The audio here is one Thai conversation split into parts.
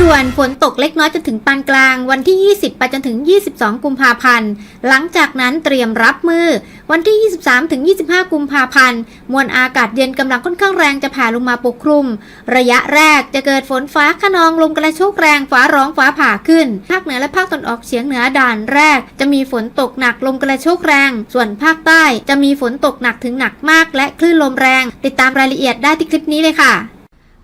ด่วนฝนตกเล็กน้อยจนถึงปานกลางวันที่ 20 ไปจนถึง 22 กุมภาพันธ์ หลังจากนั้นเตรียมรับมือ วันที่ 23 ถึง 25 กุมภาพันธ์ มวลอากาศเย็นกำลังค่อนข้างแรงจะแผ่ลงมาปกคลุม ระยะแรกจะเกิดฝนฟ้าขนองลมกระโชกแรงฟ้าร้องฟ้าผ่าขึ้น ภาคเหนือและภาคตะวันออกเฉียงเหนือด่านแรก จะมีฝนตกหนักลมกระโชกแรง ส่วนภาคใต้จะมีฝนตกหนักถึงหนักมาก และคลื่นลมแรง ติดตามรายละเอียดได้ที่คลิปนี้เลยค่ะ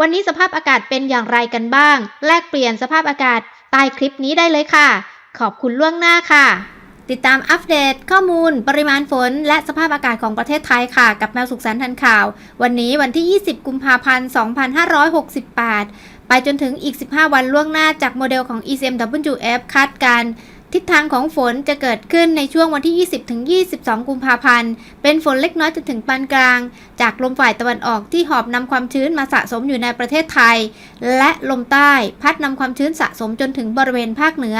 วันนี้สภาพอากาศเป็นอย่างไรกันบ้าง แลกเปลี่ยนสภาพอากาศใต้คลิปนี้ได้เลยค่ะ ขอบคุณล่วงหน้าค่ะ ติดตามอัปเดต ข้อมูล ปริมาณฝน และสภาพอากาศของประเทศไทยค่ะ กับแมวสุขสันต์ทันข่าว วันนี้วันที่ 20 กุมภาพันธ์ 2568 ไปจนถึงอีก 15 วันล่วงหน้าจากโมเดลของ ECMWF คาดการณ์ ทิศทางของฝนจะเกิดขึ้นในช่วงวันที่ 20ถึง22 กุมภาพันธ์ เป็นฝนเล็กน้อยจนถึงปานกลาง จากลมฝ่ายตะวันออกที่หอบนำความชื้นมาสะสมอยู่ในประเทศไทย และลมใต้พัดนำความชื้นสะสมจนถึงบริเวณภาคเหนือ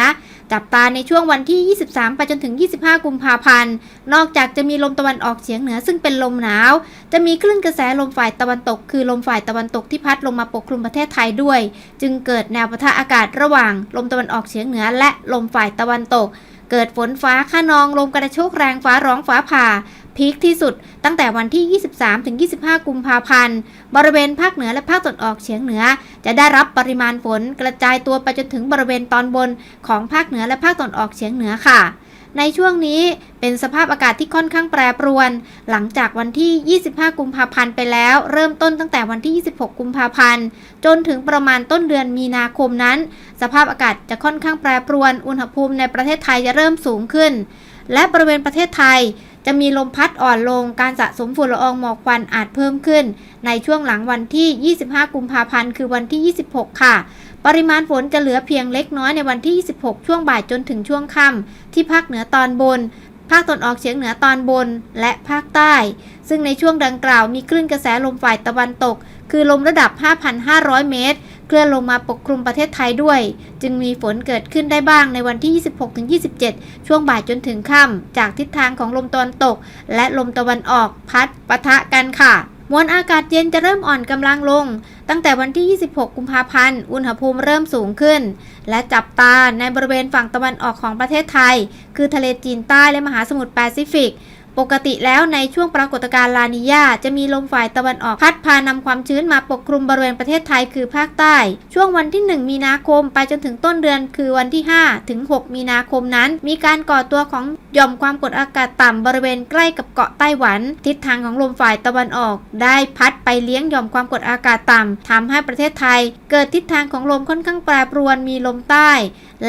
จับตาในช่วงวันที่ 23 ไปจนถึง 25 กุมภาพันธ์ นอกจากจะมีลมตะวันออกเฉียงเหนือซึ่งเป็นลมหนาว จะมีคลื่นกระแสลมฝ่ายตะวันตก คือลมฝ่ายตะวันตกที่พัดลงมาปกคลุมประเทศไทยด้วย จึงเกิดแนวปะทะอากาศระหว่าง ลมตะวันออกเฉียงเหนือ และลมฝ่ายตะวันตก เกิดฝนฟ้าขนองลมกระโชกแรงฟ้าร้องฟ้าผ่าพีคที่สุดตั้งแต่วันที่ 23-25 กุมภาพันธ์ บริเวณภาคเหนือและภาคตะวันออกเฉียงเหนือ จะได้รับปริมาณฝนกระจายตัวไปจนถึงบริเวณตอนบนของภาคเหนือและภาคตะวันออกเฉียงเหนือค่ะ ในช่วงนี้เป็นสภาพอากาศที่ค่อนข้างแปรปรวน หลังจากวันที่ 25 กุมภาพันธ์ไปแล้ว เริ่มต้นตั้งแต่วันที่ 26 กุมภาพันธ์ จนถึงประมาณต้นเดือนมีนาคมนั้น สภาพอากาศจะค่อนข้างแปรปรวน อุณหภูมิในประเทศไทยจะเริ่มสูงขึ้น และบริเวณประเทศไทยจะมีลมพัดอ่อนลง การสะสมฝุ่นละอองหมอกควันอาจเพิ่มขึ้น ในช่วงหลังวันที่ 25 กุมภาพันธ์ คือวันที่ 26 ค่ะ ปริมาณฝนจะเหลือเพียงเล็กน้อยในวันที่ 26 ช่วงบ่ายจนถึงช่วงค่ำที่ภาคเหนือตอนบน ภาคตะวันออกเฉียงเหนือตอนบน และภาคใต้ ซึ่งในช่วงดังกล่าวมีคลื่นกระแสลมฝ่ายตะวันตก คือลมระดับ 5,500 เมตร เคลื่อนลงมาปกคลุมประเทศไทยด้วย จึงมีฝนเกิดขึ้นได้บ้างในวันที่ 26-27 ช่วงบ่ายจนถึงค่ำจากทิศทางของลมตะวันตก และลมตะวันออกพัดปะทะกันค่ะ มวลอากาศเย็นจะเริ่มอ่อนกำลังลง ตั้งแต่วันที่ 26 กุมภาพันธ์ อุณหภูมิเริ่มสูงขึ้น และจับตาในบริเวณฝั่งตะวันออกของประเทศไทย คือทะเลจีนใต้และมหาสมุทรแปซิฟิก ปกติแล้วในช่วงปรากฏการณ์ลานิญาจะมีลมฝ่ายตะวันออกพัดพานำความชื้นมาปกคลุมบริเวณประเทศไทยคือภาคใต้ ช่วงวันที่ 1 มีนาคม ไปจนถึงต้นเดือนคือวันที่ 5 ถึง 6 มีนาคมนั้น มีการก่อตัวของหย่อมความกดอากาศต่ำบริเวณใกล้กับเกาะไต้หวัน ทิศทางของลมฝ่ายตะวันออก ได้พัดไปเลี้ยงหย่อมความกดอากาศต่ำทำให้ประเทศไทย เกิดทิศทางของลมค่อนข้างแปรปรวนมีลมใต้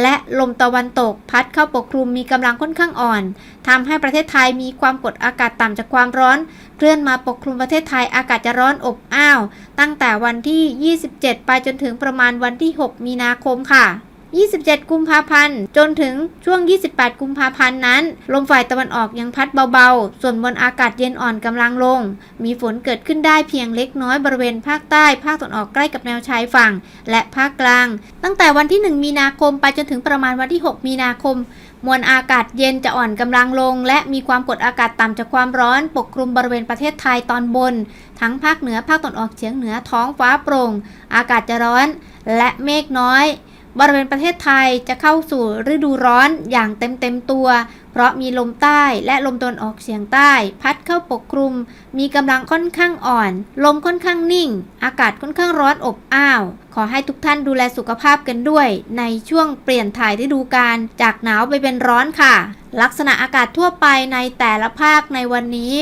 และลมตะวันตกพัดเข้าปกคลุมมีกำลังค่อนข้างอ่อนทำให้ประเทศไทยมีความกดอากาศต่ำจากความร้อน เคลื่อนมาปกคลุมประเทศไทยอากาศจะร้อนอบอ้าว ตั้งแต่วันที่ 27 ไปจนถึงประมาณวันที่ 6 มีนาคมค่ะ 27 กุมภาพันธ์ จนถึงช่วง 28 กุมภาพันธ์นั้น ลมฝ่ายตะวันออกยังพัดเบาๆ ส่วนบนอากาศเย็นอ่อนกำลังลง มีฝนเกิดขึ้นได้เพียงเล็กน้อยบริเวณภาคใต้ ภาคตะวันออกใกล้กับแนวชายฝั่ง และภาคกลาง ตั้งแต่วันที่ 1 มีนาคมไปจนถึงประมาณวันที่ 6 มีนาคมมวลอากาศเย็นจะอ่อนกำลังลง และมีความกดอากาศต่ำจากความร้อนปกคลุมบริเวณประเทศไทยตอนบน ทั้งภาคเหนือภาคตะวันออกเฉียงเหนือท้องฟ้าโปร่ง อากาศจะร้อน และเมฆน้อย บริเวณประเทศไทยจะเข้าสู่ฤดูร้อนอย่างเต็มเต็มตัว เพราะมีลมใต้และลมตะวันออกเฉียงใต้ พัดเข้าปกคลุม มีกำลังค่อนข้างอ่อน ลมค่อนข้างนิ่ง อากาศค่อนข้างร้อนอบอ้าว ขอให้ทุกท่านดูแลสุขภาพกันด้วย ในช่วงเปลี่ยนถ่ายฤดูกาลจากหนาวไปเป็นร้อนค่ะ ลักษณะอากาศทั่วไปในแต่ละภาคในวันนี้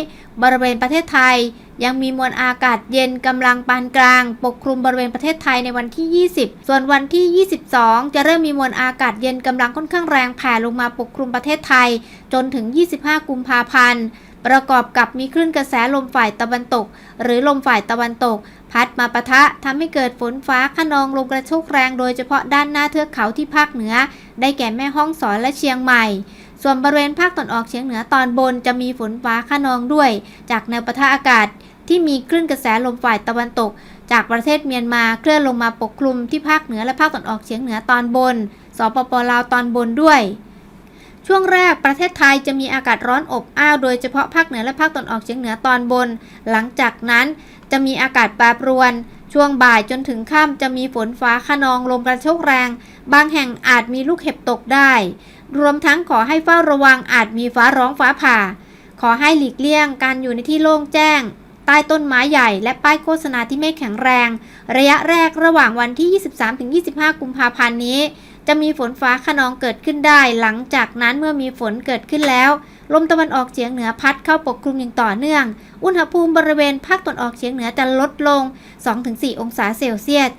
บริเวณประเทศไทย ยังมีมวลอากาศเย็นกำลังปานกลาง ปกคลุมบริเวณประเทศไทยในวันที่ 20 ส่วนวันที่ 22 จะเริ่มมีมวลอากาศเย็นกำลังค่อนข้างแรงแผ่ลงมาปกคลุมประเทศไทย จนถึง 25 กุมภาพันธ์ ประกอบกับมีคลื่นกระแสลมฝ่ายตะวันตก หรือลมฝ่ายตะวันตก พัดมาปะทะทำให้เกิดฝนฟ้าขนองลมกระโชกแรงโดยเฉพาะด้านหน้าเทือกเขาที่ภาคเหนือ ได้แก่แม่ฮ่องสอนและเชียงใหม่ ส่วนบริเวณภาคตะวันออกเฉียงเหนือตอนบนจะมีฝนฟ้าขนองด้วย จากแนวปะทะอากาศที่มีคลื่นกระแสลมฝ่ายตะวันตก จากประเทศเมียนมาเคลื่อนลงมาปกคลุมที่ภาคเหนือและภาคตะวันออกเฉียงเหนือตอนบน สปปลาวตอนบนด้วย ช่วงแรกประเทศไทยจะมีอากาศร้อนอบอ้าวโดยเฉพาะภาคเหนือและภาคตะวันออกเฉียงเหนือตอนบน หลังจากนั้นจะมีอากาศแปรปรวน ช่วงบ่ายจนถึงค่ำจะมีฝนฟ้าขนองลมกระโชกแรง บางแห่งอาจมีลูกเห็บตกได้ รวมทั้งขอให้เฝ้าระวังอาจมีฟ้าร้องฟ้าผ่า ขอให้หลีกเลี่ยงการอยู่ในที่โล่งแจ้ง ใต้ต้นไม้ใหญ่และป้ายโฆษณาที่ไม่แข็งแรง ระยะแรกระหว่างวันที่ 23-25 กุมภาพันธ์นี้ จะมีฝนฟ้าขนองเกิดขึ้นได้ หลังจากนั้นเมื่อมีฝนเกิดขึ้นแล้ว ลมตะวันออกเฉียงเหนือพัดเข้าปกคลุมอย่างต่อเนื่อง อุณหภูมิบริเวณภาคตะวันออกเฉียงเหนือจะลดลง 2-4 องศาเซลเซียส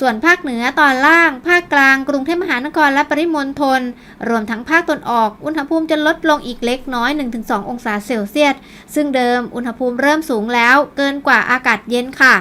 ส่วนภาคเหนือตอนล่าง ภาคกลาง กรุงเทพมหานครและปริมณฑล รวมทั้งภาคตะวันออก อุณหภูมิจะลดลงอีกเล็กน้อย 1-2 องศาเซลเซียส ซึ่งเดิมอุณหภูมิเริ่มสูงแล้ว เกินกว่าอากาศเย็นค่ะ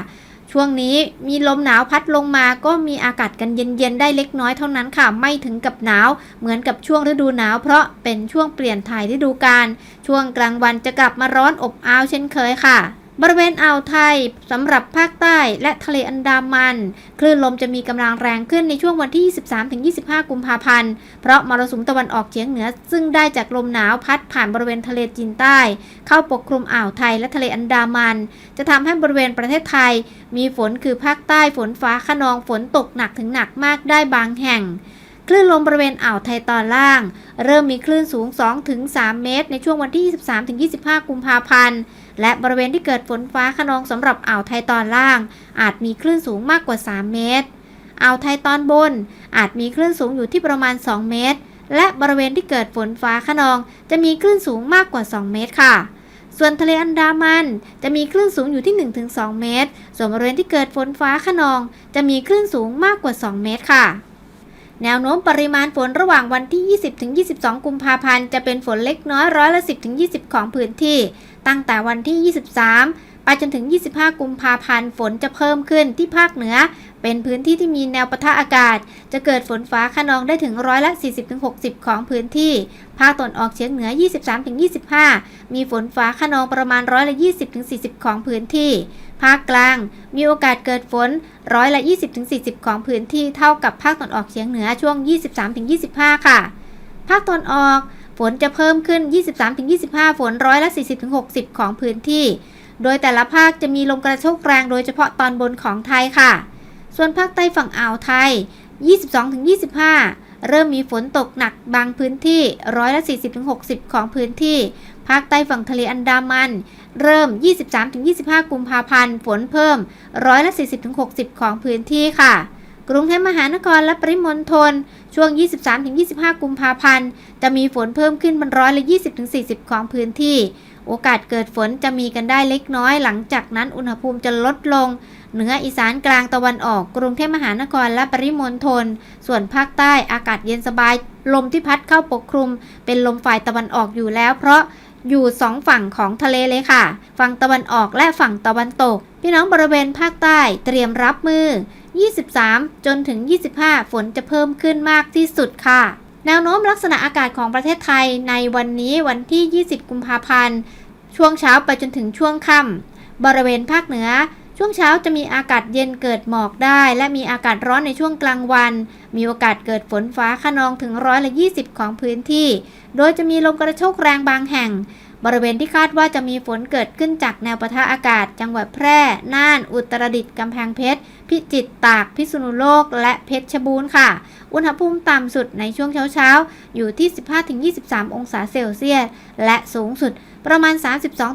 ช่วงนี้มีลมหนาวพัดลงมาก็มีอากาศกันเย็นๆ ได้เล็กน้อยเท่านั้นค่ะ ไม่ถึงกับหนาว เหมือนกับช่วงฤดูหนาว เพราะเป็นช่วงเปลี่ยนถ่ายฤดูกาล ช่วงกลางวันจะกลับมาร้อนอบอ้าวเช่นเคยค่ะ บริเวณอ่าวไทยสำหรับภาคใต้และทะเลอันดามัน คลื่นลมจะมีกำลังแรงขึ้นในช่วงวันที่ 23-25 กุมภาพันธ์ เพราะมรสุมตะวันออกเฉียงเหนือ ซึ่งได้จากลมหนาวพัดผ่านบริเวณทะเลจีนใต้ เข้าปกคลุมอ่าวไทยและทะเลอันดามัน จะทำให้บริเวณประเทศไทย มีฝนคือภาคใต้ฝนฟ้าขนองฝนตกหนักถึงหนักมากได้บางแห่ง คลื่นลมบริเวณอ่าวไทยตอนล่าง เริ่มมีคลื่นสูง 2-3 เมตร ในช่วงวันที่ 23-25 กุมภาพันธ์ และบริเวณที่เกิดฝนฟ้าขนองสำหรับอ่าวไทยตอนล่าง อาจมีคลื่นสูงมากกว่า 3 เมตร อ่าวไทยตอนบน อาจมีคลื่นสูงอยู่ที่ประมาณ 2 เมตร และบริเวณที่เกิดฝนฟ้าขนอง จะมีคลื่นสูงมากกว่า 2 เมตรค่ะส่วนทะเลอันดามันจะมีคลื่นสูงอยู่ที่ 1-2 เมตร ส่วนบริเวณที่เกิดฝนฟ้าขนอง จะมีคลื่นสูงมากกว่า 2 เมตรค่ะ แนวโน้มปริมาณฝนระหว่างวันที่ 20-22 กุมภาพันธ์ จะเป็นฝนเล็กน้อยร้อยละ 10-20 ของพื้นที่ ตั้งแต่วันที่ 23 ไปจนถึง 25 กุมภาพันธ์ ฝนจะเพิ่มขึ้นที่ภาคเหนือ เป็นพื้นที่ที่มีแนวปะทะอากาศ จะเกิดฝนฟ้าขนองได้ถึงร้อยละ 40-60 ของพื้นที่ ภาคตะวันออกเฉียงเหนือ 23-25 มีฝนฟ้าขนองประมาณร้อยละ 20-40 ของพื้นที่ ภาคกลาง มีโอกาสเกิดฝนร้อยละ 20-40 ของพื้นที่เท่ากับภาคตะวันออกเฉียงเหนือช่วง 23-25 ค่ะ ภาคตะวันออกฝนจะเพิ่มขึ้น 23-25 ฝนร้อยละ 40-60 ของพื้นที่ โดยแต่ละภาคจะมีลมกระโชกแรงโดยเฉพาะตอนบนของไทยค่ะ ส่วนภาคใต้ฝั่งอ่าวไทย 22-25 เริ่มมีฝนตกหนักบางพื้นที่ร้อยละ 40-60 ของพื้นที่ ภาคใต้ฝั่งทะเลอันดามัน เริ่ม 23-25 กุมภาพันธ์ ฝนเพิ่มร้อยละ 40-60 ของพื้นที่ค่ะกรุงเทพมหานครและปริมณฑลช่วง 23-25 กุมภาพันธ์ จะมีฝนเพิ่มขึ้นเป็นร้อยละ 20-40 ของพื้นที่ โอกาสเกิดฝนจะมีกันได้เล็กน้อย หลังจากนั้นอุณหภูมิจะลดลง เหนืออีสานกลางตะวันออก กรุงเทพมหานครและปริมณฑล ส่วนภาคใต้อากาศเย็นสบาย ลมที่พัดเข้าปกคลุม เป็นลมฝ่ายตะวันออกอยู่แล้ว เพราะอยู่สองฝั่งของทะเลเลยค่ะ ฝั่งตะวันออกและฝั่งตะวันตก พี่น้องบริเวณภาคใต้เตรียมรับมือ 23 จนถึง 25 ฝนจะเพิ่มขึ้นมากที่สุดค่ะ แนวโน้มลักษณะอากาศของประเทศไทยในวันนี้วันที่ 20 กุมภาพันธ์ ช่วงเช้าไปจนถึงช่วงค่ำบริเวณภาคเหนือ ช่วงเช้าจะมีอากาศเย็นเกิดหมอกได้ และมีอากาศร้อนในช่วงกลางวัน มีโอกาสเกิดฝนฟ้าขนองถึงร้อยละ 20 ของพื้นที่ โดยจะมีลมกระโชกแรงบางแห่ง บริเวณที่คาดว่าจะมีฝนเกิดขึ้นจากแนวปะทะอากาศ จังหวัดแพร่ น่าน อุตรดิตถ์ กำแพงเพชร พิจิตร ตาก พิษณุโลก และเพชรบูรณ์ค่ะ อุณหภูมิต่ำสุดในช่วงเช้าๆ อยู่ที่ 15-23 องศาเซลเซียส และสูงสุดประมาณ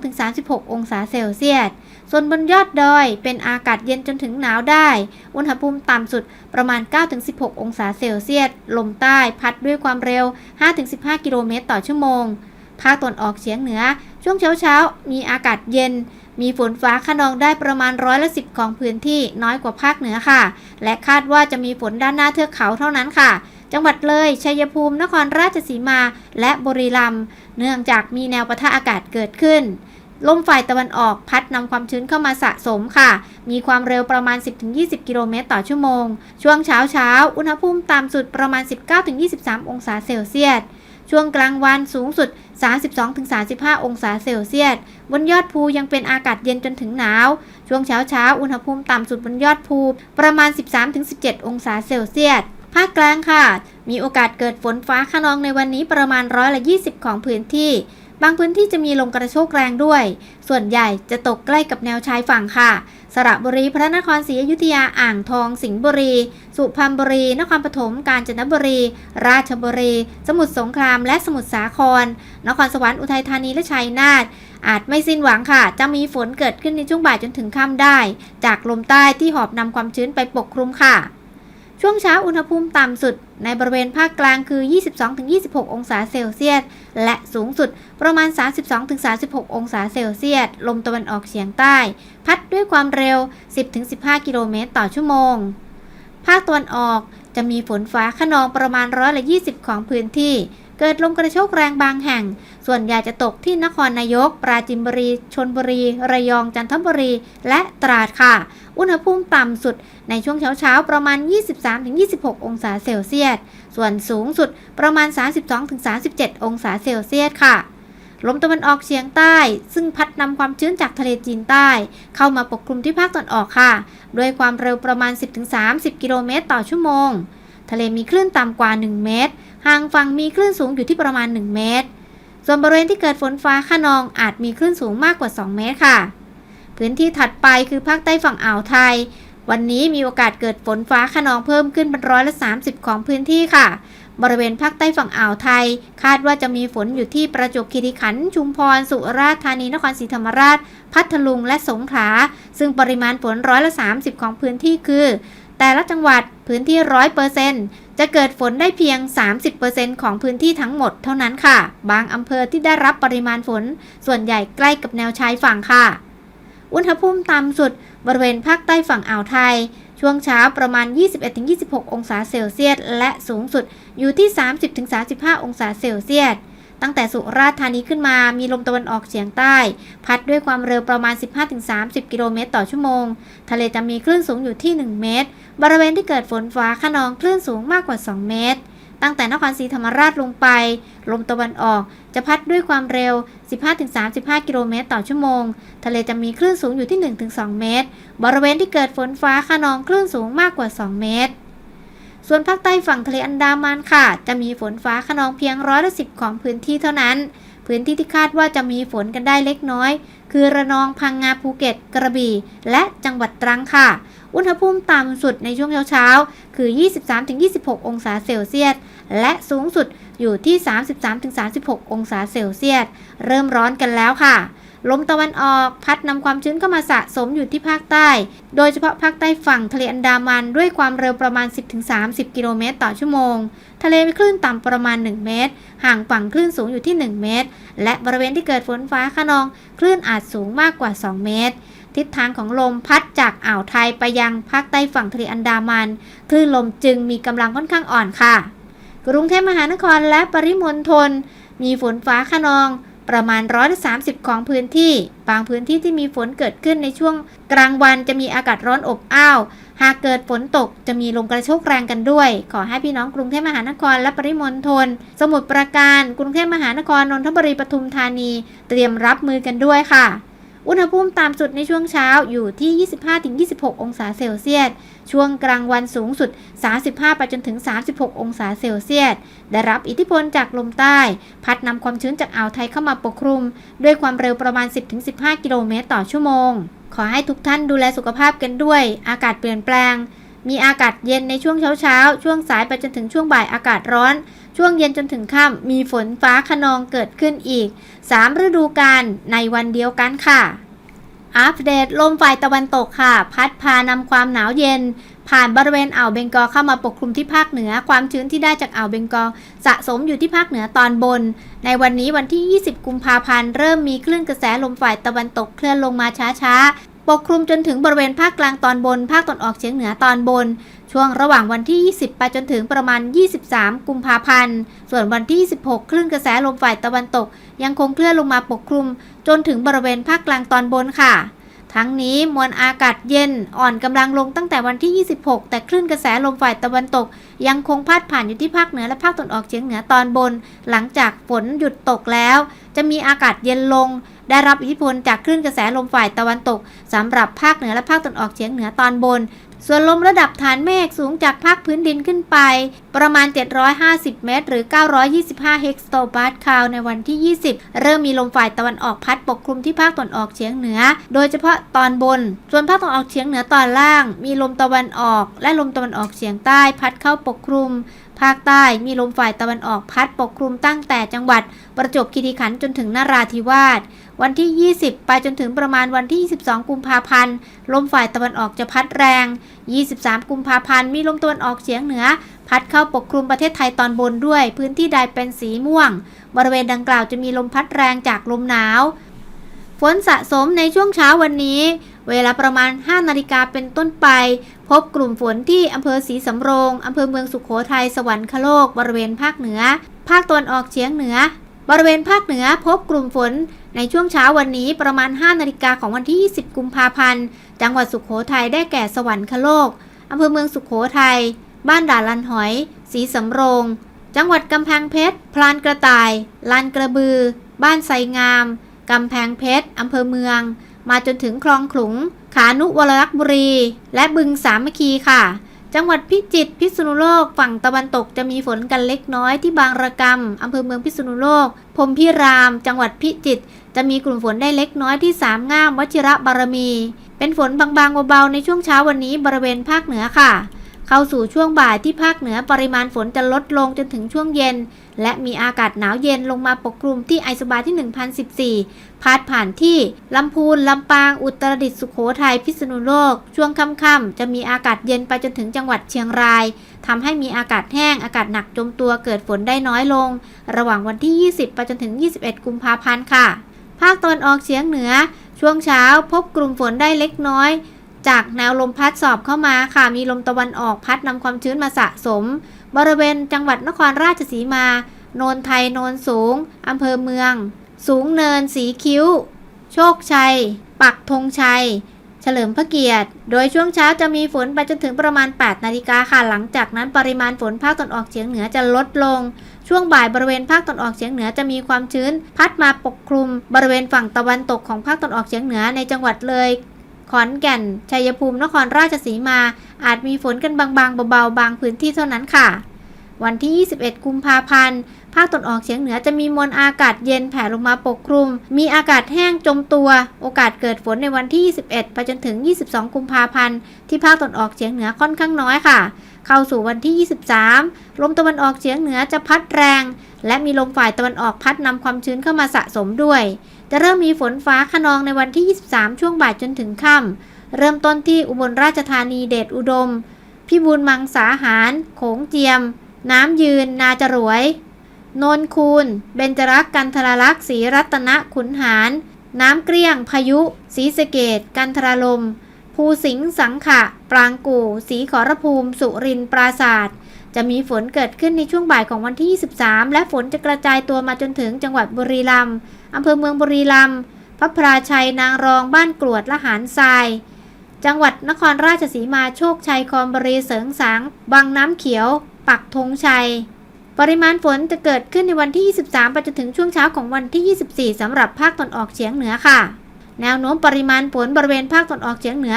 32-36 องศาเซลเซียส ส่วนบนยอดดอยเป็นอากาศเย็นจนถึงหนาวได้ อุณหภูมิต่ำสุดประมาณ 9-16 องศาเซลเซียส ลมใต้พัดด้วยความเร็ว 5-15 กิโลเมตรต่อชั่วโมง ภาคตะวันออกเฉียงเหนือ ช่วงเช้าเช้าๆ มีอากาศเย็น มีฝนฟ้าขนองได้ประมาณร้อยละสิบของพื้นที่น้อยกว่าภาคเหนือค่ะ และคาดว่าจะมีฝนด้านหน้าเทือกเขาเท่านั้นค่ะ จังหวัดเลย ชัยภูมิ นครราชสีมา และบุรีรัมย์ เนื่องจากมีแนวปะทะอากาศเกิดขึ้นลมฝ่ายตะวันออกพัดนำความชื้นเข้ามาสะสมค่ะ มีความเร็วประมาณ 10-20 กิโลเมตรต่อชั่วโมง ช่วงเช้าเช้า อุณหภูมิต่ำสุดประมาณ 19-23 องศาเซลเซียส ช่วงกลางวันสูงสุด 32-35 องศาเซลเซียส บนยอดภูยังเป็นอากาศเย็นจนถึงหนาว ช่วงเช้าเช้าอุณหภูมิต่ำสุดบนยอดภูประมาณ 13-17 องศาเซลเซียส ภาคกลางค่ะ มีโอกาสเกิดฝนฟ้าขนองในวันนี้ประมาณร้อยละ 20 ของพื้นที่ บางพื้นที่จะมีลมกระโชกแรงด้วย ส่วนใหญ่จะตกใกล้กับแนวชายฝั่งค่ะ สระบุรี พระนครศรีอยุธยาอ่างทอง สิงห์บุรี สุพรรณบุรี นครปฐมกาญจนบุรี ราชบุรี สมุทรสงครามและสมุทรสาคร นครสวรรค์อุทัยธานีและชัยนาทอาจไม่สิ้นหวังค่ะ จะมีฝนเกิดขึ้นในช่วงบ่ายจนถึงค่ำได้ จากลมใต้ที่หอบนำความชื้นไปปกคลุมค่ะ ช่วงเช้าอุณหภูมิต่ำสุดในบริเวณภาคกลางคือ 22-26 องศาเซลเซียส และสูงสุดประมาณ 32-36 องศาเซลเซียส ลมตะวันออกเฉียงใต้ พัดด้วยความเร็ว 10-15 กิโลเมตรต่อชั่วโมง ภาคตะวันออกจะมีฝนฟ้าขนองประมาณร้อยละ 20 ของพื้นที่ เกิดลมกระโชกแรงบางแห่ง ส่วนใหญ่จะตกที่นครนายก ปราจินบุรี ชนบุรี ระยอง จันทบุรี และตราดค่ะ อุณหภูมิต่ำสุดในช่วงเช้าๆ ประมาณ 23-26 องศาเซลเซียส ส่วนสูงสุดประมาณ 32-37 องศาเซลเซียสค่ะลมตะวันออกเฉียงใต้ ซึ่งพัดนำความชื้นจากทะเลจีนใต้ เข้ามาปกคลุมที่ภาคตะวันออกค่ะ ด้วยความเร็วประมาณ 10-30 กิโลเมตรต่อชั่วโมง ทะเลมีคลื่นต่ำกว่า 1 เมตร ห่างฝั่งมีคลื่นสูงอยู่ที่ประมาณ 1 เมตร ส่วนบริเวณที่เกิดฝนฟ้าขนองอาจมีคลื่นสูงมากกว่า 2 เมตรค่ะ พื้นที่ถัดไปคือภาคใต้ฝั่งอ่าวไทย วันนี้มีโอกาสเกิดฝนฟ้าขนองเพิ่มขึ้นเป็นร้อยละ 30 ของพื้นที่ค่ะ บริเวณภาคใต้ฝั่งอ่าวไทย คาดว่าจะมีฝนอยู่ที่ประจวบคีรีขันธ์ ชุมพร สุราษฎร์ธานี นครศรีธรรมราช พัทลุง และสงขลา ซึ่งปริมาณฝนร้อยละ 30 ของพื้นที่คือ แต่ละจังหวัดพื้นที่ร้อยเปอร์เซนต์จะเกิดฝนได้เพียง 30%ของพื้นที่ทั้งหมดเท่านั้นค่ะ บางอำเภอที่ได้รับปริมาณฝน ส่วนใหญ่ใกล้กับแนวชายฝั่งค่ะ อุณหภูมิต่ำสุด บริเวณภาคใต้ฝั่งอ่าวไทย ช่วงเช้าประมาณ 21-26 องศาเซลเซียส และสูงสุดอยู่ที่ 30-35 องศาเซลเซียส ตั้งแต่สุราษฎร์ธานีขึ้นมามีลมตะวันออกเฉียงใต้ พัดด้วยความเร็วประมาณ 15-30 กิโลเมตรต่อชั่วโมง ทะเลจะมีคลื่นสูงอยู่ที่ 1 เมตร บริเวณที่เกิดฝนฟ้าขนองคลื่นสูงมากกว่า 2 เมตร ตั้งแต่นครศรีธรรมราชลงไป ลมตะวันออกจะพัดด้วยความเร็ว 15-35 กิโลเมตรต่อชั่วโมง ทะเลจะมีคลื่นสูงอยู่ที่ 1-2 เมตร บริเวณที่เกิดฝนฟ้าขนองคลื่นสูงมากกว่า 2 เมตร ส่วนภาคใต้ฝั่งทะเลอันดามันค่ะ จะมีฝนฟ้าขนองเพียงร้อยละสิบของพื้นที่เท่านั้น พื้นที่ที่คาดว่าจะมีฝนกันได้เล็กน้อย คือระนองพังงาภูเก็ต กระบี่ และจังหวัดตรังค่ะ อุณหภูมิต่ำสุดในช่วงเช้าๆคือ 23-26 องศาเซลเซียส และสูงสุดอยู่ที่ 33-36 องศาเซลเซียส เริ่มร้อนกันแล้วค่ะ ลมตะวันออกพัดนำความชื้นเข้ามาสะสมอยู่ที่ภาคใต้ โดยเฉพาะภาคใต้ฝั่งทะเลอันดามันด้วยความเร็วประมาณ 10-30 กิโลเมตรต่อชั่วโมง ทะเลมีคลื่นต่ำประมาณ 1 เมตร ห่างฝั่งคลื่นสูงอยู่ที่ 1 เมตร และบริเวณที่เกิดฝนฟ้าขนอง คลื่นอาจสูงมากกว่า 2 เมตร ทิศทางของลมพัดจากอ่าวไทยไปยังภาคใต้ฝั่งทะเลอันดามัน คลื่นลมจึงมีกำลังค่อนข้างอ่อนค่ะ กรุงเทพมหานครและปริมณฑลมีฝนฟ้าขนอง ประมาณร้อยละ30ของพื้นที่ บางพื้นที่ที่มีฝนเกิดขึ้นในช่วงกลางวันจะมีอากาศร้อนอบอ้าว หากเกิดฝนตกจะมีลมกระโชกแรงกันด้วย ขอให้พี่น้องกรุงเทพมหานครและปริมณฑล สมุทรปราการ กรุงเทพมหานคร นนทบุรี ปทุมธานี เตรียมรับมือกันด้วยค่ะ อุณหภูมิต่ำสุดในช่วงเช้าอยู่ที่ 25-26 องศาเซลเซียส ช่วงกลางวันสูงสุด 35 ไปจนถึง 36 องศาเซลเซียส ได้รับอิทธิพลจากลมใต้ พัดนำความชื้นจากอ่าวไทยเข้ามาปกคลุม ด้วยความเร็วประมาณ 10-15 กิโลเมตรต่อชั่วโมง ขอให้ทุกท่านดูแลสุขภาพกันด้วย อากาศเปลี่ยนแปลง มีอากาศเย็นในช่วงเช้าๆช่วงสายไปจนถึงช่วงบ่ายอากาศร้อน ช่วงเย็นจนถึงค่ำมีฝนฟ้าขนองเกิดขึ้นอีก 3 ฤดูกาลในวันเดียวกันค่ะ อัปเดตลมฝ่ายตะวันตกค่ะ พัดพานำความหนาวเย็น ผ่านบริเวณอ่าวเบงกอลเข้ามาปกคลุมที่ภาคเหนือ ความชื้นที่ได้จากอ่าวเบงกอลสะสมอยู่ที่ภาคเหนือตอนบน ในวันนี้วันที่ 20 กุมภาพันธ์เริ่มมีคลื่นกระแสลมฝ่ายตะวันตกเคลื่อนลงมาช้าๆปกคลุมจนถึงบริเวณภาคกลางตอนบน ภาคตอนออกเฉียงเหนือตอนบน ช่วงระหว่างวันที่ 20 ไปจนถึงประมาณ 23 กุมภาพันธ์ ส่วนวันที่26คลื่นกระแสลมฝ่ายตะวันตก ยังคงเคลื่อนลงมาปกคลุม จนถึงบริเวณภาคกลางตอนบนค่ะ ทั้งนี้มวลอากาศเย็นอ่อนกำลังลงตั้งแต่วันที่ 26 แต่คลื่นกระแสลมฝ่ายตะวันตก ยังคงพาดผ่านอยู่ที่ภาคเหนือและภาคตะวันออกเฉียงเหนือตอนบน หลังจากฝนหยุดตกแล้ว จะมีอากาศเย็นลง ได้รับอิทธิพลจากคลื่นกระแสลมฝ่ายตะวันตกสำหรับภาคเหนือและภาคตะวันออกเฉียงเหนือตอนบน ส่วนลมระดับฐานเมฆสูงจากภาคพื้นดินขึ้นไป ประมาณ 750 เมตร หรือ 925 เฮกโตปาสคาลในวันที่ 20 เริ่มมีลมฝ่ายตะวันออกพัดปกคลุมที่ภาคตะวันออกเฉียงเหนือ โดยเฉพาะตอนบน ส่วนภาคตะวันออกเฉียงเหนือตอนล่าง มีลมตะวันออก และลมตะวันออกเฉียงใต้พัดเข้าปกคลุมภาคใต้มีลมฝ่ายตะวันออกพัดปกคลุมตั้งแต่จังหวัด ประจวบคีรีขันธ์จนถึงนราธิวาส วันที่ 20 ไปจนถึงประมาณวันที่ 22 กุมภาพันธ์ ลมฝ่ายตะวันออกจะพัดแรง 23 กุมภาพันธ์ มีลมตะวันออกเฉียงเหนือ พัดเข้าปกคลุมประเทศไทยตอนบนด้วย พื้นที่ใดเป็นสีม่วง บริเวณดังกล่าวจะมีลมพัดแรงจากลมหนาว ฝนสะสมในช่วงเช้าวันนี้ เวลาประมาณ 5 นาฬิกาเป็นต้นไป พบกลุ่มฝนที่อำเภอศรีสำโรง อำเภอเมืองสุขโขทัย สวรรคโลก บริเวณภาคเหนือ ภาคตะวันออกเฉียงเหนือ บริเวณภาคเหนือพบกลุ่มฝนในช่วงเช้าวันนี้ประมาณ 5 นาฬิกาของวันที่ 20 กุมภาพันธ์ จังหวัดสุขโขทัยได้แก่สวรรคโลก อำเภอเมืองสุขโขทัย บ้านด่านลันหอยศรีสำโรง จังหวัดกำแพงเพชร พลานกระต่าย ลานกระบือ บ้านไซงาม กำแพงเพชร อำเภอเมือง มาจนถึงคลองขลุง ขานุวรลักษบุรี และบึงสามัคคีค่ะ จังหวัดพิจิตรพิษณุโลก ฝั่งตะวันตกจะมีฝนกันเล็กน้อยที่บางระกำอำเภอเมืองพิษณุโลกพรมพิราม จังหวัดพิจิตรจะมีกลุ่มฝนได้เล็กน้อยที่สามง่ามวชิระบารมี เป็นฝนบางๆเบาๆในช่วงเช้าวันนี้บริเวณภาคเหนือค่ะ เข้าสู่ช่วงบ่ายที่ภาคเหนือปริมาณฝนจะลดลงจนถึงช่วงเย็น และมีอากาศหนาวเย็นลงมาปกคลุมที่ไอซูบาที่ 1014 พาดผ่านที่ลำพูน ลำปาง อุตรดิตถ์สุโขทัยพิษณุโลก ช่วงค่ำๆจะมีอากาศเย็นไปจนถึงจังหวัดเชียงรายทำให้มีอากาศแห้งอากาศหนักจมตัวเกิดฝนได้น้อยลง ระหว่างวันที่ 20 ไปจนถึง 21 กุมภาพันธ์ค่ะ ภาคตะวันออกเฉียงเหนือ ช่วงเช้าพบกลุ่มฝนได้เล็กน้อย จากแนวลมพัดสอบเข้ามาค่ะ มีลมตะวันออกพัดนำความชื้นมาสะสม บริเวณจังหวัดนครราชสีมา โนนไทย โนนสูงอำเภอเมือง สูงเนิน สีคิ้ว โชคชัย ปักธงชัย เฉลิมพระเกียรติ โดยช่วงเช้าจะมีฝนไปจนถึงประมาณ 8 นาฬิกาค่ะ หลังจากนั้นปริมาณฝนภาคตะวันออกเฉียงเหนือจะลดลงช่วงบ่ายบริเวณภาคตะวันออกเฉียงเหนือจะมีความชื้น พัดมาปกคลุม บริเวณฝั่งตะวันตกของภาคตะวันออกเฉียงเหนือในจังหวัดเลย ขอนแก่น ชัยภูมิ นครราชสีมา อาจมีฝนกันบางๆเบาๆ บางพื้นที่เท่านั้นค่ะ วันที่ 21 กุมภาพันธ์ ภาคตะวันออกเฉียงเหนือจะมีมวลอากาศเย็นแผ่ลงมาปกคลุม มีอากาศแห้งจมตัว โอกาสเกิดฝนในวันที่ 21 ไปจนถึง 22 กุมภาพันธ์ ที่ภาคตะวันออกเฉียงเหนือค่อนข้างน้อยค่ะ เข้าสู่วันที่ 23 ลมตะวันออกเฉียงเหนือจะพัดแรง และมีลมฝ่ายตะวันออกพัดนำความชื้นเข้ามาสะสมด้วย จะเริ่มมีฝนฟ้าขนองในวันที่ 23 ช่วงบ่ายจนถึงค่ำเริ่มต้นที่อุบลราชธานีเดชอุดม พิบูลมังสาหาร โขงเจียม น้ำยืน นาจรวย โนนคูนเบญจรักษ์กันทราลักษ์ศรีรัตนขุนหาร น้ำเกลี้ยง พายุศรีสะเกดกันทรลม ภูสิงห์สังขะ ปรางกู่ศรีขอรภูมิ สุรินทร์ปราศาสตร์จะมีฝนเกิดขึ้นในช่วงบ่ายของวันที่ 23 และฝนจะกระจายตัวมาจนถึงจังหวัดบุรีรัมย์ อำเภอเมืองบุรีรัมย์พระพราชัยนางรองบ้านกรวดละหารทราย จังหวัดนครราชสีมาโชคชัยคอมบรีเสริงสางบางน้ำเขียว ปักธงชัย ปริมาณฝนจะเกิดขึ้นในวันที่ 23 ไปจนถึงช่วงเช้าของวันที่ 24สำหรับภาคตอนออกเฉียงเหนือค่ะ แนวโน้มปริมาณฝนบริเวณภาคตะวันออกเฉียงเหนือ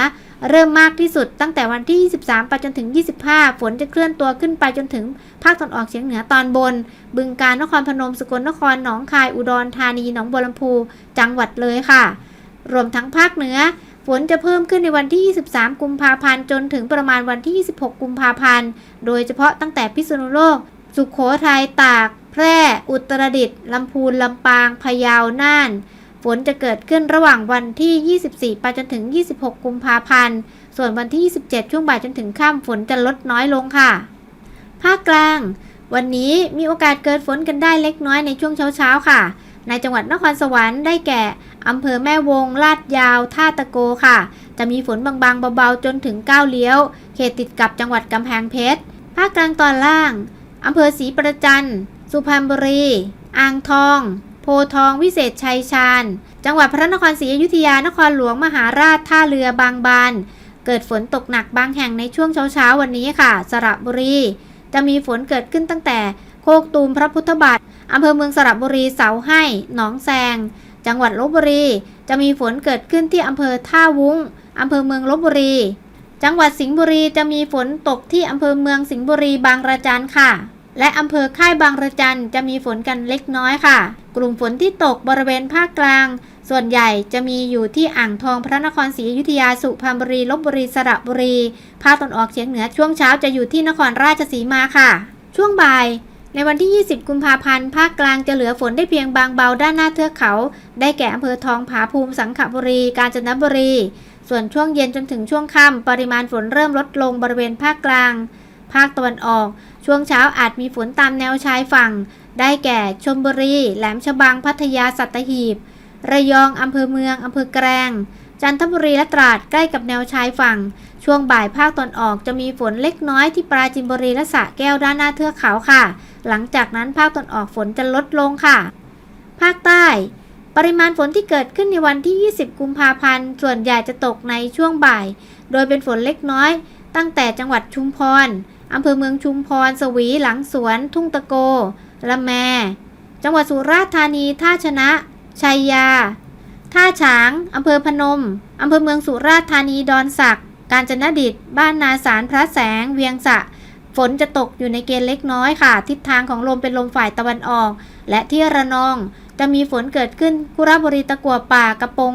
เริ่มมากที่สุดตั้งแต่วันที่ 23 ไปจนถึง 25 ฝนจะเคลื่อนตัวขึ้นไปจนถึงภาคตะวันออกเฉียงเหนือตอนบน บึงกาฬนครพนมสกลนครหนองคายอุดรธานีหนองบัวลำพู จังหวัดเลยค่ะ รวมทั้งภาคเหนือ ฝนจะเพิ่มขึ้นในวันที่ 23 กุมภาพันธ์จนถึงประมาณวันที่ 26 กุมภาพันธ์โดยเฉพาะตั้งแต่พิษณุโลก สุขโขทัยตาก แพร่ อุตรดิตถ์ลำพูนลำปางพะเยาน่าน ฝนจะเกิดขึ้นระหว่างวันที่ 24 ไปจนถึง 26 กุมภาพันธ์ ส่วนวันที่ 27 ช่วงบ่ายจนถึงค่ำฝนจะลดน้อยลงค่ะ ภาคกลาง วันนี้มีโอกาสเกิดฝนกันได้เล็กน้อยในช่วงเช้าๆค่ะ ในจังหวัดนครสวรรค์ได้แก่อำเภอแม่วง ลาดยาว ท่าตะโกค่ะ จะมีฝนบางๆเบาๆจนถึงก้าวเลี้ยว เขตติดกับจังหวัดกำแพงเพชร ภาคกลางตอนล่างอำเภอศรีประจัน สุพรรณบุรี อ่างทอง ทองวิเศษชัยชาญ จังหวัดพระนครศรีอยุธยานครหลวงมหาราชท่าเรือบางบาน เกิดฝนตกหนักบางแห่งในช่วงเช้าๆวันนี้ค่ะ สระบุรี จะมีฝนเกิดขึ้นตั้งแต่โคกตูมพระพุทธบาทอำเภอเมืองสระบุรีเสาให้หนองแซง จังหวัดลบบุรี จะมีฝนเกิดขึ้นที่อำเภอท่าวุ้งอำเภอเมืองลบบุรี จังหวัดสิงห์บุรีจะมีฝนตกที่อำเภอเมืองสิงห์บุรีบางระจันค่ะ และอำเภอค่ายบางระจันจะมีฝนกันเล็กน้อยค่ะ กลุ่มฝนที่ตกบริเวณภาคกลาง ส่วนใหญ่จะมีอยู่ที่อ่างทองพระนครศรีอยุธยาสุพรรณบุรีลบบุรีสระบุรี ภาคตะวันออกเฉียงเหนือช่วงเช้าจะอยู่ที่นครราชสีมาค่ะ ช่วงบ่าย ในวันที่ 20 กุมภาพันธ์ ภาคกลางจะเหลือฝนได้เพียงบางเบาด้านหน้าเทือกเขา ได้แก่อำเภอทองผาภูมิสังขบุรี กาญจนบุรี ส่วนช่วงเย็นจนถึงช่วงค่ำปริมาณฝนเริ่มลดลงบริเวณภาคกลาง ภาคตะวันออก ช่วงเช้าอาจมีฝนตามแนวชายฝั่ง ได้แก่ชลบุรี แหลมฉบัง พัทยา สัตหีบ ระยอง อำเภอเมือง อำเภอแกลง จันทบุรีและตราดใกล้กับแนวชายฝั่ง ช่วงบ่ายภาคตอนออกจะมีฝนเล็กน้อยที่ปราจินบุรีและสระแก้วด้านหน้าเทือกเขาค่ะ หลังจากนั้นภาคตอนออกฝนจะลดลงค่ะ ภาคใต้ปริมาณฝนที่เกิดขึ้นในวันที่ 20 กุมภาพันธ์ ส่วนใหญ่จะตกในช่วงบ่าย โดยเป็นฝนเล็กน้อย ตั้งแต่จังหวัดชุมพร อำเภอเมืองชุมพร สวีหลังสวน ทุ่งตะโก ละแม จังหวัดสุราษฎร์ธานี ท่าชนะ ชัยยา ท่าฉาง อำเภอพนม อำเภอเมืองสุราษฎร์ธานี ดอนสัก กาญจนดิต บ้านนาสารพระแสง เวียงสะ ฝนจะตกอยู่ในเกณฑ์เล็กน้อยค่ะ ทิศทางของลมเป็นลมฝ่ายตะวันออก และที่ระนอง จะมีฝนเกิดขึ้น กุระบุรีตะกัวป่ากระปง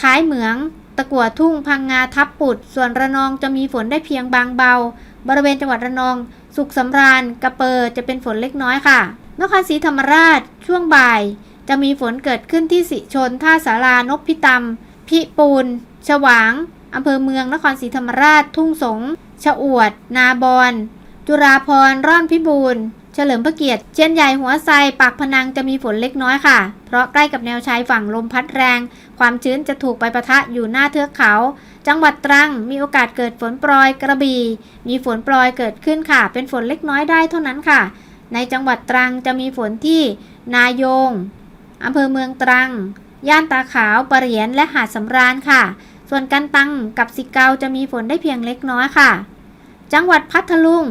ท้ายเหมือง ตะกัวทุ่ง พังงาทับปุด ส่วนระนองจะมีฝนได้เพียงบางเบา บริเวณจังหวัดระนอง สุขสำราญกระเปอร์จะเป็นฝนเล็กน้อยค่ะ นครศรีธรรมราช ช่วงบ่าย จะมีฝนเกิดขึ้นที่สิชน ท่าสารานพพิตำพิปูน ฉวาง อำเภอเมือง นครศรีธรรมราช ทุ่งสงชะอวด นาบอนจุราพรร่อนพิบูลเฉลิมพระเกียรติ เชียนใหญ่หัวไซปากพนังจะมีฝนเล็กน้อยค่ะ เพราะใกล้กับแนวชายฝั่งลมพัดแรง ความชื้นจะถูกไปประทะอยู่หน้าเทือกเขา จังหวัดตรังมีโอกาสเกิดฝนโปรยกระบี่มีฝนโปรยเกิดขึ้นค่ะ เป็นฝนเล็กน้อยได้เท่านั้นค่ะ ในจังหวัดตรังจะมีฝนที่นายงอำเภอเมืองตรัง ย่านตาขาวปะเหรียนและหาดสำราญค่ะ ส่วนกันตังกับสิเกาจะมีฝนได้เพียงเล็กน้อยค่ะ จังหวัดพัทลุง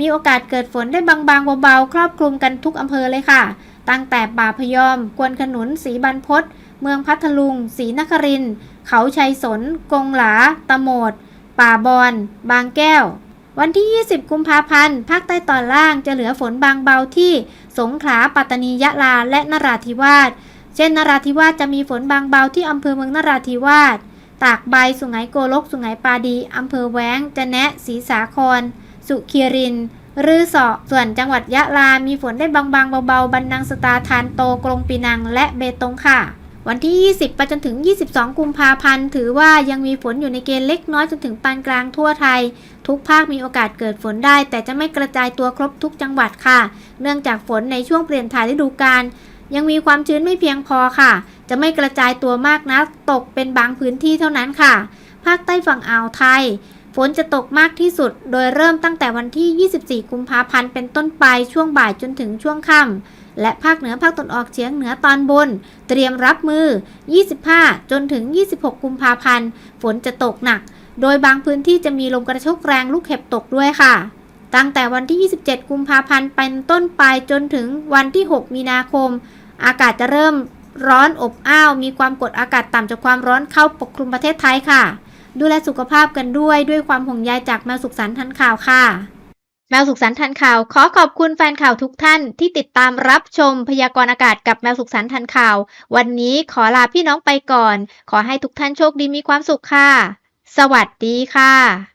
มีโอกาสเกิดฝนได้บางๆเบาๆครอบคลุมกันทุกอำเภอเลยค่ะ ตั้งแต่ป่าพยอม กวนขนุนสีบรรพตเมืองพัทลุงศรีนครินทร์ เขาชัยสน กงหลา ตะโหมด ป่าบอน บางแก้ว วันที่ 20 กุมภาพันธ์ ภาคใต้ตอนล่างจะเหลือฝนบางเบาที่สงขลา ปัตตานี ยะลา และนราธิวาส เช่นนราธิวาสจะมีฝนบางเบาที่อำเภอเมืองนราธิวาส ตากใบ สุงไหงโกลก สุงไหงปาดี อำเภอแว้ง จะแนะ ศรีสาคร สุขีรินร์รือเสาะส่วนจังหวัดยะลา มีฝนได้บางๆเบาๆ บันนังสตาทานโต กรงปีนัง และเบตงค่ะ วันที่ 20 ไปจนถึง 22 กุมภาพันธ์ ถือว่ายังมีฝนอยู่ในเกณฑ์เล็กน้อยจนถึงปานกลางทั่วไทย ทุกภาคมีโอกาสเกิดฝนได้ แต่จะไม่กระจายตัวครบทุกจังหวัดค่ะ เนื่องจากฝนในช่วงเปลี่ยนถ่ายฤดูกาลยังมีความชื้นไม่เพียงพอค่ะ จะไม่กระจายตัวมากนัก ตกเป็นบางพื้นที่เท่านั้นค่ะ ภาคใต้ฝั่งอ่าวไทย ฝนจะตกมากที่สุด โดยเริ่มตั้งแต่วันที่ 24 กุมภาพันธ์ เป็นต้นไปช่วงบ่ายจนถึงช่วงค่ำ และภาคเหนือภาคตะวันออกเฉียงเหนือตอนบน เตรียมรับมือ 25 จนถึง 26 กุมภาพันธ์ ฝนจะตกหนัก โดยบางพื้นที่จะมีลมกระโชกแรงลูกเห็บตกด้วยค่ะ ตั้งแต่วันที่ 27 กุมภาพันธ์ เป็นต้นไปจนถึงวันที่ 6 มีนาคม อากาศจะเริ่มร้อนอบอ้าว มีความกดอากาศต่ำจากความร้อนเข้าปกคลุมประเทศไทยค่ะ ดูแลสุขภาพกันด้วยด้วยความห่วงใยจากแมวสุขสันต์ทันข่าวค่ะ แมวสุขสันต์ทันข่าว ขอขอบคุณแฟนข่าวทุกท่านที่ติดตามรับชมพยากรณ์อากาศกับแมวสุขสันต์ทันข่าว วันนี้ขอลาพี่น้องไปก่อน ขอให้ทุกท่านโชคดีมีความสุขค่ะ สวัสดีค่ะ